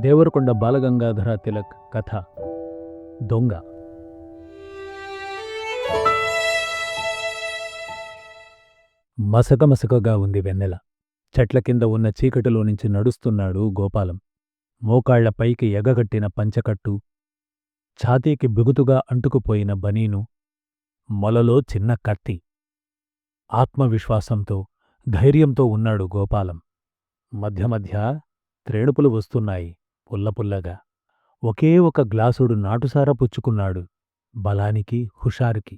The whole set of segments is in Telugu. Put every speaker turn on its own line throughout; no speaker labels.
దేవరకొండ బాలగంగాధర తిలక్ కథ దొంగ. మసకమసకగా ఉంది వెన్నెల. చెట్ల కింద ఉన్న చీకటిలో నుంచి నడుస్తున్నాడు గోపాలం. మోకాళ్ళపైకి ఎగగట్టిన పంచకట్టు. ఛాతీకి బిగుతుగా అంటుకుపోయిన బనీను. మొలలో చిన్న కత్తి. ఆత్మవిశ్వాసంతో ధైర్యంతో ఉన్నాడు గోపాలం. మధ్య మధ్య త్రేణుపులు వస్తున్నాయి. పుల్లపుల్లగా ఒకే ఒక గ్లాసుడు నాటుసారా పుచ్చుకున్నాడు బలానికి హుషారుకి.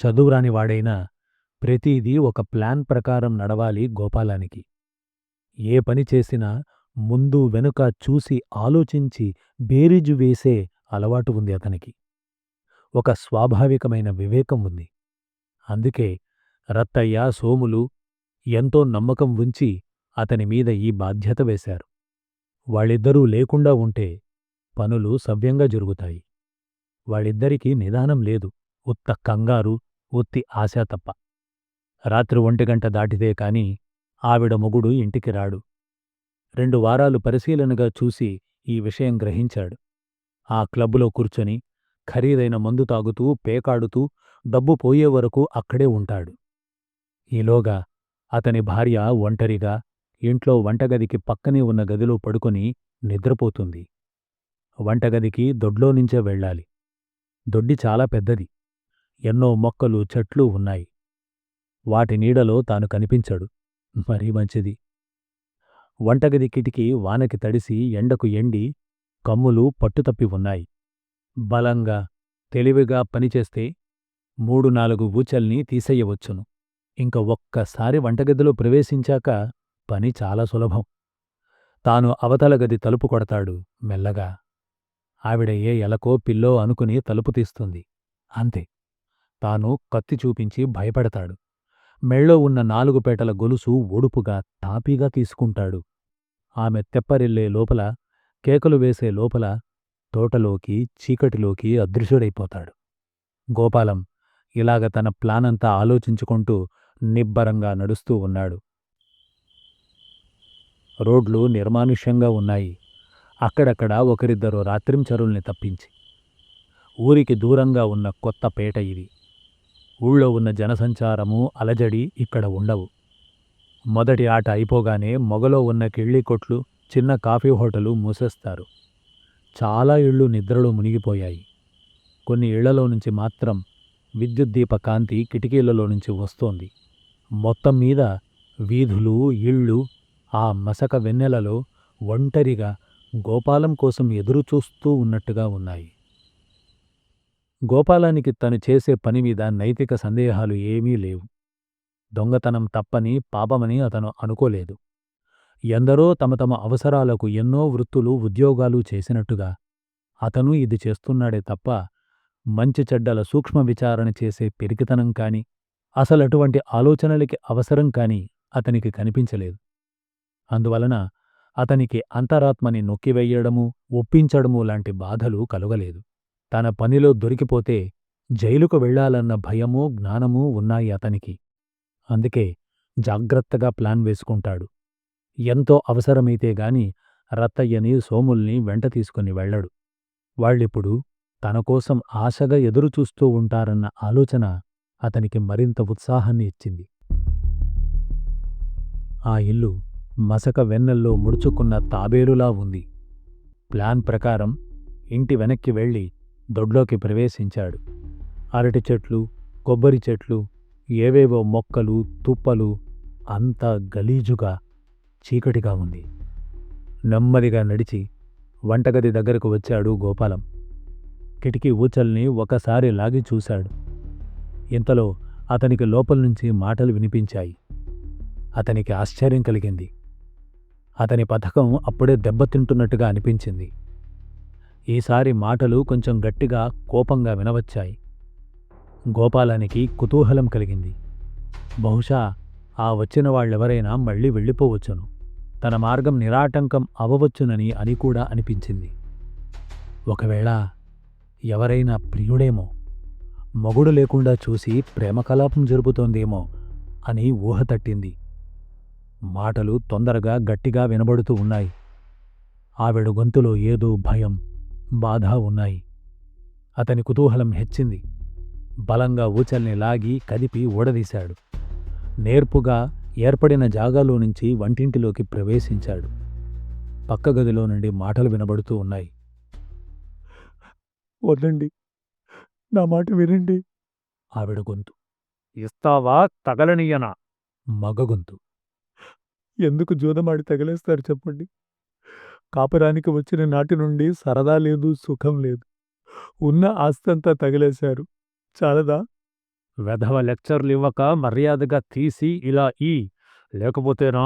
చదువురాని వాడైనా ప్రతిదీ ఒక ప్లాన్ ప్రకారం నడవాలి గోపాలానికి. ఏ పని చేసినా ముందు వెనుక చూసి ఆలోచించి బేరీజు వేసే అలవాటు ఉంది అతనికి. ఒక స్వాభావికమైన వివేకం ఉంది. అందుకే రత్తయ్య సోములు ఎంతో నమ్మకం ఉంచి అతని మీద ఈ బాధ్యత వేశారు. వాళ్ళిద్దరూ లేకుండా ఉంటే పనులు సవ్యంగా జరుగుతాయి. వాళ్ళిద్దరికీ నిదానం లేదు. ఉత్త కంగారు ఉత్తి ఆశ తప్ప. రాత్రి ఒంటిగంట దాటితే కాని ఆవిడ మొగుడు ఇంటికి రాడు. రెండు వారాలు పరిశీలనగా చూసి ఈ విషయం గ్రహించాడు. ఆ క్లబ్బులో కూర్చొని ఖరీదైన మందు తాగుతూ పేకాడుతూ డబ్బు పోయే వరకు అక్కడే ఉంటాడు. ఈలోగా అతని భార్య ఒంటరిగా ఇంట్లో వంటగదికి పక్కనే ఉన్న గదిలో పడుకొని నిద్రపోతుంది. వంటగదికి దొడ్లోనుంచే వెళ్ళాలి. దొడ్డి చాలా పెద్దది. ఎన్నో మొక్కలు చెట్లు ఉన్నాయి. వాటి నీడలో తాను కనిపించడు. మరీ మంచిది. వంటగది కిటికీ వానకి తడిసి ఎండకు ఎండి కమ్ములు పట్టుతప్పి ఉన్నాయి. బలంగా తెలివిగా పనిచేస్తే మూడు నాలుగు ఊచల్ని తీసెయ్యవచ్చును ఇంక ఒక్కసారి వంటగదిలో ప్రవేశించాక పని చాలా సులభం. తాను అవతల గది తలుపు కొడతాడు మెల్లగా. ఆవిడ ఏ ఎలకో పిల్లో అనుకుని తలుపు తీస్తుంది. అంతే. తాను కత్తి చూపించి భయపడతాడు. మెళ్ళో ఉన్న నాలుగు పేటల గొలుసు ఒడుపుగా తాపీగా తీసుకుంటాడు. ఆమె తెప్పరిల్లే లోపల కేకలు వేసే లోపల తోటలోకి చీకటిలోకి అదృశ్యుడైపోతాడు. గోపాలం ఇలాగ తన ప్లానంతా ఆలోచించుకుంటూ నిబ్బరంగా నడుస్తూ ఉన్నాడు. రోడ్లు నిర్మానుష్యంగా ఉన్నాయి. అక్కడక్కడ ఒకరిద్దరు రాత్రించరుల్ని తప్పించి. ఊరికి దూరంగా ఉన్న కొత్త పేట ఇది. ఊళ్ళో ఉన్న జనసంచారము అలజడి ఇక్కడ ఉండవు. మొదటి ఆట అయిపోగానే మొగలో ఉన్న కిళ్ళి కొట్లు చిన్న కాఫీ హోటలు మూసేస్తారు. చాలా ఇళ్ళు నిద్రలో మునిగిపోయాయి. కొన్ని ఇళ్ళలో నుంచి మాత్రం విద్యుత్ దీప కాంతి కిటికీలలో నుంచి వస్తోంది. మొత్తం మీద వీధులు ఇళ్ళు ఆ మసక వెన్నెలలో ఒంటరిగా గోపాలం కోసం ఎదురుచూస్తూ ఉన్నట్టుగా ఉన్నాయి. గోపాలానికి తను చేసే పని మీద నైతిక సందేహాలు ఏమీ లేవు. దొంగతనం తప్పని పాపమని అతను అనుకోలేదు. ఎందరో తమ తమ అవసరాలకు ఎన్నో వృత్తులు ఉద్యోగాలు చేసినట్టుగా అతను ఇది చేస్తున్నాడే తప్ప మంచి చెడ్డల సూక్ష్మ విచారణ చేసే పెరికితనం కాని అసలటువంటి ఆలోచనలకి అవసరం కాని అతనికి కనిపించలేదు. అందువలన అతనికి అంతరాత్మని నొక్కివెయ్యడమూ ఒప్పించడమూ లాంటి బాధలు కలుగలేదు. తన పనిలో దొరికిపోతే జైలుకు వెళ్ళాలన్న భయమూ జ్ఞానమూ ఉన్నాయి అతనికి. అందుకే జాగ్రత్తగా ప్లాన్ వేసుకుంటాడు. ఎంతో అవసరమైతే గాని రత్తయ్యని సోముల్ని వెంట తీసుకుని వెళ్ళడు వాళ్ళిప్పుడు తనకోసం ఆశగా ఎదురుచూస్తూ ఉంటారన్న ఆలోచన అతనికి మరింత ఉత్సాహాన్ని ఇచ్చింది. ఆ ఇల్లు మసక వెన్నెల్లో ముడుచుకున్న తాబేలులా ఉంది. ప్లాన్ ప్రకారం ఇంటి వెనక్కి వెళ్ళి దొడ్లోకి ప్రవేశించాడు. అరటి చెట్లు కొబ్బరి చెట్లు ఏవేవో మొక్కలు తుప్పలు అంతా గలీజుగా చీకటిగా ఉంది. నెమ్మదిగా నడిచి వంటగది దగ్గరకు వచ్చాడు గోపాలం. కిటికీ ఊచల్ని ఒకసారి లాగి చూశాడు. ఇంతలో అతనికి లోపల్నుంచి మాటలు వినిపించాయి. అతనికి ఆశ్చర్యం కలిగింది. అతని పథకం అప్పుడే దెబ్బతింటున్నట్టుగా అనిపించింది. ఈసారి మాటలు కొంచెం గట్టిగా కోపంగా వినవచ్చాయి. గోపాలానికి కుతూహలం కలిగింది. బహుశా ఆ వచ్చిన వాళ్ళెవరైనా మళ్ళీ వెళ్ళిపోవచ్చును. తన మార్గం నిరాటంకం అవ్వవచ్చునని అని కూడా అనిపించింది. ఒకవేళ ఎవరైనా ప్రియుడేమో మొగుడు లేకుండా చూసి ప్రేమకలాపం జరుపుతోందేమో అని ఊహ తట్టింది. మాటలు తొందరగా గట్టిగా వినబడుతూ ఉన్నాయి. ఆవిడ గొంతులో ఏదో భయం బాధ ఉన్నాయి. అతని కుతూహలం హెచ్చింది. బలంగా ఊచల్ని లాగి కదిపి ఊడదీశాడు. నేర్పుగా ఏర్పడిన జాగాలో నుంచి వంటింటిలోకి ప్రవేశించాడు. పక్క గదిలో నుండి మాటలు వినబడుతూ ఉన్నాయి.
వదండి. నా మాట వినండి.
ఆవిడ గొంతు.
ఇస్తావా తగలనియనా?
మగ గొంతు.
ఎందుకు జూదమాడి తగిలేస్తారు చెప్పండి? కాపురానికి వచ్చిన నాటి నుండి సరదా లేదు సుఖం లేదు. ఉన్న ఆస్తంతా తగిలేశారు. చాలదా?
వెధవ లెక్చర్లు ఇవ్వక మర్యాదగా తీసి ఇలా ఈ లేకపోతేనా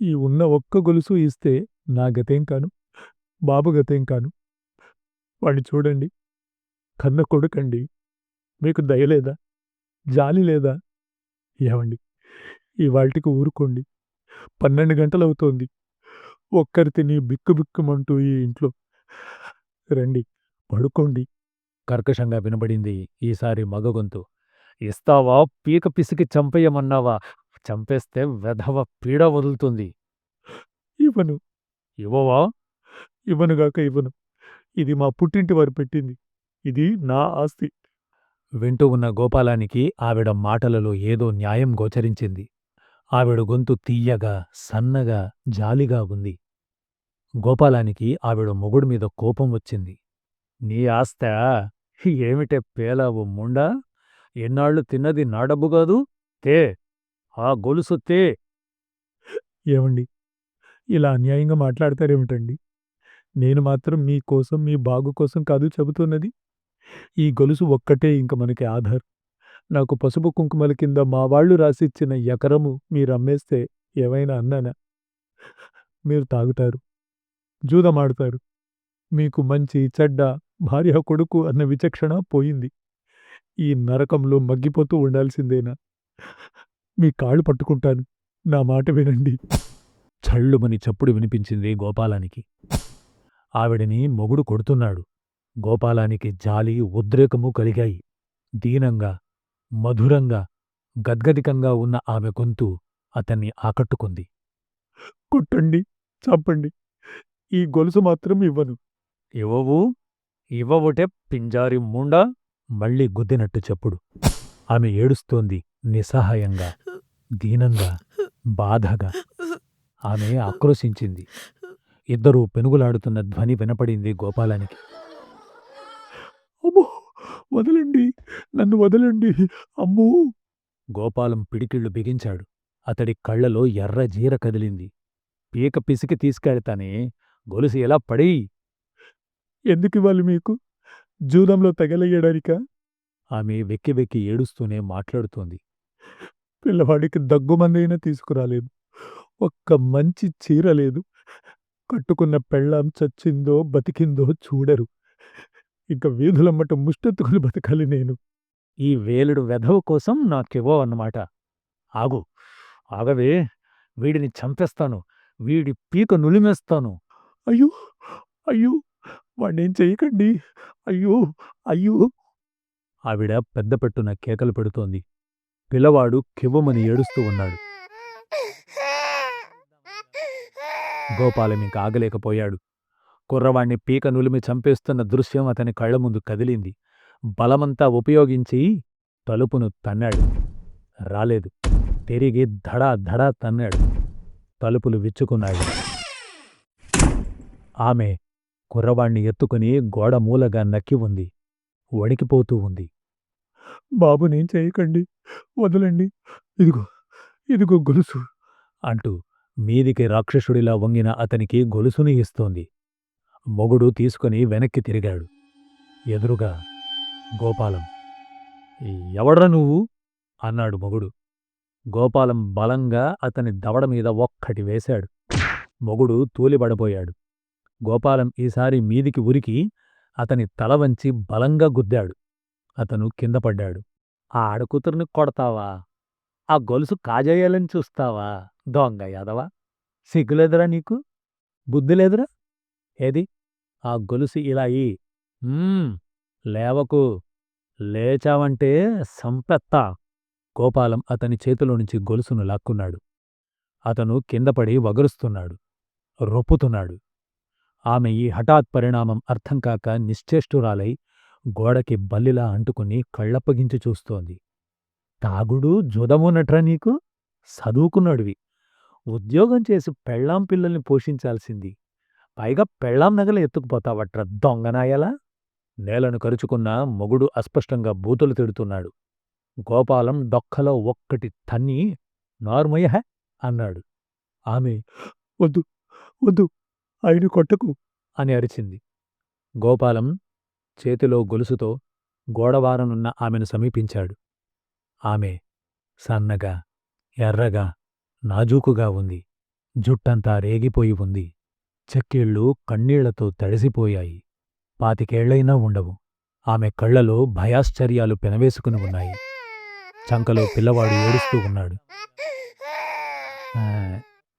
ఈ ఉన్న ఒక్క గొలుసు ఇస్తే నా గతేం కాను బాబు గతేం కాను. వాణ్ణి చూడండి. కన్న కొడుకండి. మీకు దయలేదా జాలి లేదా? ఏమండి ఇవాల్టికి ఊరుకోండి. పన్నెండు గంటలవుతోంది. ఒక్కరి తిని బిక్కు బిక్కుమంటూ ఈ ఇంట్లో. రండి పడుకోండి.
కర్కశంగా వినబడింది ఈసారి మగ గొంతు ఇస్తావా? పీక పిసికి చంపేయమన్నావా? చంపేస్తే వెధవ పీడ వదులుతుంది.
ఇవ్వను.
ఇవ్వవా?
ఇవ్వనుగాక ఇవ్వను. ఇది మా పుట్టింటి వారు పెట్టింది. ఇది నా ఆస్తి.
వింటూ ఉన్న గోపాలానికి ఆవిడ మాటలలో ఏదో న్యాయం గోచరించింది. ఆవిడ గొంతు తీయగా సన్నగా జాలిగా ఉంది. గోపాలానికి ఆవిడ మొగుడు మీద కోపం వచ్చింది. నీ ఆస్త ఏమిటే పేలావు ముండా? ఎన్నాళ్ళు తిన్నది నా డబ్బు కాదు? తే ఆ గొలుసు తే.
ఏమండి? ఇలా అన్యాయంగా మాట్లాడతారేమిటండి? నేను మాత్రం మీకోసం మీ బాగు కోసం కాదు చెబుతున్నది. ఈ గొలుసు ఒక్కటే ఇంక మనకి ఆధార్. నాకు పసుపు కుంకుమల కింద మా వాళ్ళు రాసిచ్చిన ఎకరము మీరమ్మేస్తే ఏమైనా అన్నానా? మీరు తాగుతారు జూదమాడుతారు. మీకు మంచి చెడ్డ భార్య కొడుకు అన్న విచక్షణ పోయింది. ఈ నరకంలో మగ్గిపోతూ ఉండాల్సిందేనా? మీ కాళ్ళు పట్టుకుంటాను నా మాట వినండి.
చళ్ళుమని చప్పుడు వినిపించింది గోపాలానికి. ఆవిడని మొగుడు కొడుతున్నాడు. గోపాలానికి జాలి ఉద్రేకము కలిగాయి. దీనంగా మధురంగా గద్గదికంగా ఉన్న ఆమె గొంతు అతన్ని ఆకట్టుకుంది.
కొట్టండి చంపండి. ఈ గొలుసు మాత్రం ఇవ్వను.
ఇవ్వవు ఇవ్వవుటే పింజారి ముండా మళ్ళీ గుద్దినట్టు చెప్పుడు. ఆమె ఏడుస్తోంది నిస్సహాయంగా దీనంగా బాధగా. ఆమె ఆక్రోశించింది. ఇద్దరూ పెనుగులాడుతున్న ధ్వని వినపడింది గోపాలానికి.
అమ్మో! వదలండి. నన్ను వదలండి. అమ్మో!
గోపాలం పిడికిళ్ళు బిగించాడు. అతడి కళ్ళలో ఎర్ర జీర కదిలింది. పీక పిసికి తీసుకెళ్తానే గొలుసు ఎలా పడి?
ఎందుకు ఇవ్వాలి మీకు? జూదంలో తగలయ్యడానిక?
ఆమె వెక్కి వెక్కి ఏడుస్తూనే మాట్లాడుతోంది.
పిల్లవాడికి దగ్గుమందైనా తీసుకురాలేదు. ఒక్క మంచి చీర లేదు. కట్టుకున్న పెళ్ళాం చచ్చిందో బతికిందో చూడరు. ఇక వీధులమ్మట ముష్టెత్తుకుని బతకాలి నేను.
ఈ వేలుడు వెధవ కోసం నాకివ్వో అన్నమాట. ఆగు ఆగవే వీడిని చంపేస్తాను వీడి పీక నులిమేస్తాను.
అయ్యో అయ్యో వాణ్ణేం చెయ్యకండి అయ్యో అయ్యో.
ఆవిడ పెద్ద పెట్టున కేకలు పెడుతోంది. పిల్లవాడు కివ్వమని ఏడుస్తూ ఉన్నాడు. గోపాలం ఇంక ఆగలేకపోయాడు. కుర్రవాణ్ణి పీక నులిమి చంపేస్తున్న దృశ్యం అతని కళ్ళ ముందు కదిలింది. బలమంతా ఉపయోగించి తలుపును తన్నాడు. రాలేదు. తిరిగి ధడా ధడా తన్నాడు. తలుపులు విచ్చుకున్నాయి. ఆమె కుర్రవాణ్ణి ఎత్తుకుని గోడ మూలగా నక్కి ఉంది. వణికిపోతూ ఉంది.
బాబునేం చేయకండి. వదలండి. ఇదిగో ఇదిగో గొలుసు.
అంటూ మీదికి రాక్షసుడిలా వంగిన అతనికి గొలుసుని ఇస్తోంది. మొగుడు తీసుకుని వెనక్కి తిరిగాడు. ఎదురుగా గోపాలం. ఎవడ్రా నువ్వు? అన్నాడు మొగుడు. గోపాలం బలంగా అతని దవడ మీద ఒక్కటి వేశాడు. మొగుడు తూలిబడబోయాడు గోపాలం ఈసారి మీదికి ఉరికి అతని తల వంచి బలంగా గుద్దాడు. అతను కింద పడ్డాడు. ఆ ఆడకూతురుని కొడతావా? ఆ గొలుసు కాజేయాలని చూస్తావా? దొంగ యాదవా? సిగ్గులేదురా నీకు? బుద్ధి లేదురా? ఏది? ఆ గొలుసు ఇలా ఈ లేవకు. లేచావంటే సంపెత్తా. గోపాలం అతని చేతిలో నుంచి గొలుసును లాక్కున్నాడు. అతను కిందపడి వగరుస్తున్నాడు. రొప్పుతున్నాడు. ఆమె ఈ హఠాత్ పరిణామం అర్థం కాక నిశ్చేష్టురాలై గోడకి బల్లిలా అంటుకుని కళ్ళప్పగించి చూస్తోంది. తాగుడు జుదమునట్రా నీకు? చదువుకున్నాడువి. ఉద్యోగం చేసి పెళ్ళాం పిల్లల్ని పోషించాల్సింది. పైగా పెళ్ళాం నగలు ఎత్తుకుపోతావట్రా దొంగనాయలా? నేలను కరుచుకున్న మొగుడు అస్పష్టంగా బూతులు తిడుతున్నాడు. గోపాలం డొక్కలో ఒక్కటి తన్ని నార్మయ్య అన్నాడు. ఆమె
వద్దు వద్దు ఆయన కొట్టకు
అని అరిచింది. గోపాలం చేతిలో గొలుసుతో గోడవారనున్న ఆమెను సమీపించాడు. ఆమె సన్నగా ఎర్రగా నాజూకుగా ఉంది. జుట్టంతా రేగిపోయి ఉంది. చెక్కిళ్ళు కన్నీళ్ళతో తడిసిపోయాయి. పాతికేళ్ళైనా ఉండవు. ఆమె కళ్ళలో భయాశ్చర్యాలు పెనవేసుకుని ఉన్నాయి. చంకలో పిల్లవాడు ఏడుస్తూ ఉన్నాడు.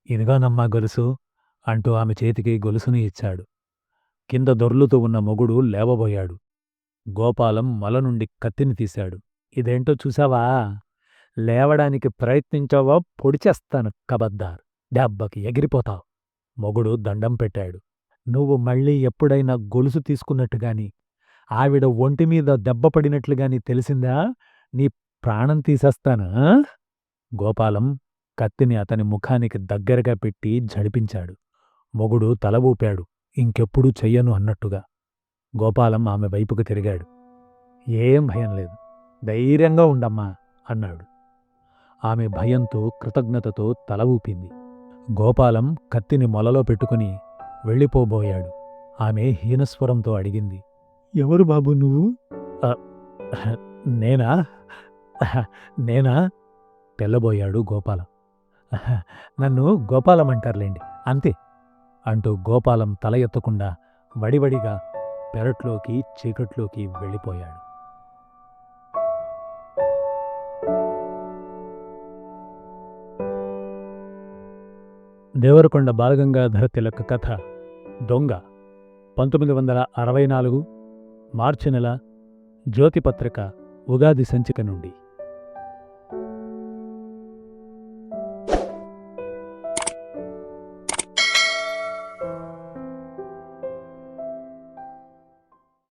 ఇదిగోనమ్మా గొలుసు అంటూ ఆమె చేతికి గొలుసుని ఇచ్చాడు. కింద దొర్లుతూ ఉన్న మొగుడు లేవబోయాడు. గోపాలం మల నుండి కత్తిని తీశాడు. ఇదేంటో చూసావా లేవడానికి ప్రయత్నించావా పొడిచేస్తాను కబద్దార్. దెబ్బకి ఎగిరిపోతావు. మొగుడు దండం పెట్టాడు. నువ్వు మళ్ళీ ఎప్పుడైనా గొలుసు తీసుకున్నట్టుగాని ఆవిడ ఒంటిమీద దెబ్బపడినట్లుగాని తెలిసిందా? నీ ప్రాణం తీసేస్తాను? గోపాలం కత్తిని అతని ముఖానికి దగ్గరగా పెట్టి జడిపించాడు మొగుడు తల ఊపాడు. ఇంకెప్పుడూ చెయ్యను అన్నట్టుగా. గోపాలం ఆమె వైపుకు తిరిగాడు. ఏం భయం లేదు. ధైర్యంగా ఉండమ్మా అన్నాడు. ఆమె భయంతో కృతజ్ఞతతో తల ఊపింది. గోపాలం కత్తిని మొలలో పెట్టుకుని వెళ్ళిపోబోయాడు. ఆమె హీనస్వరంతో అడిగింది.
ఎవరు బాబు నువ్వు?
నేనా? నేనా? తెల్లబోయాడు గోపాలం. నన్ను గోపాలం అంటారులేండి అంతే అంటూ గోపాలం తల ఎత్తకుండా వడివడిగా పెరట్లోకి చీకట్లోకి వెళ్ళిపోయాడు. దేవరకొండ బాలగంగాధర తిలక్ కథ దొంగ పంతొమ్మిది వందల అరవై నాలుగు మార్చి నెల జ్యోతిపత్రిక ఉగాది సంచిక నుండి.